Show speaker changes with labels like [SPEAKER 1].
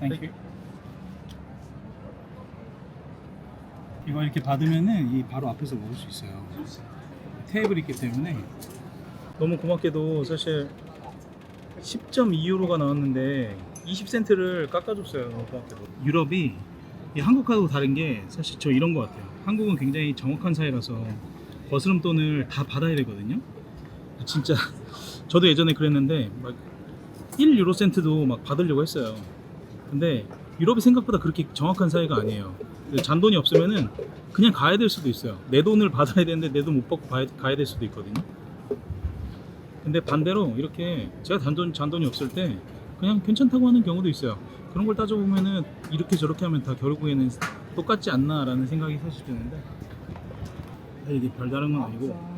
[SPEAKER 1] 땡큐. 이거 이렇게 받으면은 이 바로 앞에서 먹을 수 있어요. 테이블이 있기 때문에 너무 고맙게도 사실 10.2유로가 나왔는데 20센트를 깎아줬어요. 너무 고맙게도. 유럽이 이 한국하고 다른 게 사실 저 이런 것 같아요. 한국은 굉장히 정확한 사회라서 거스름 돈을 다 받아야 되거든요. 진짜 저도 예전에 그랬는데 막 1유로 센트도 막 받으려고 했어요. 근데 유럽이 생각보다 그렇게 정확한 사회가 아니에요. 잔돈이 없으면은 그냥 가야 될 수도 있어요. 내 돈을 받아야 되는데 내 돈 못 받고 가야, 될 수도 있거든요. 근데 반대로 이렇게 제가 잔돈, 잔돈이 없을 때 그냥 괜찮다고 하는 경우도 있어요. 그런 걸 따져보면은 이렇게 저렇게 하면 다 결국에는 똑같지 않나라는 생각이 사실 드는데 이게 별다른 건 아니고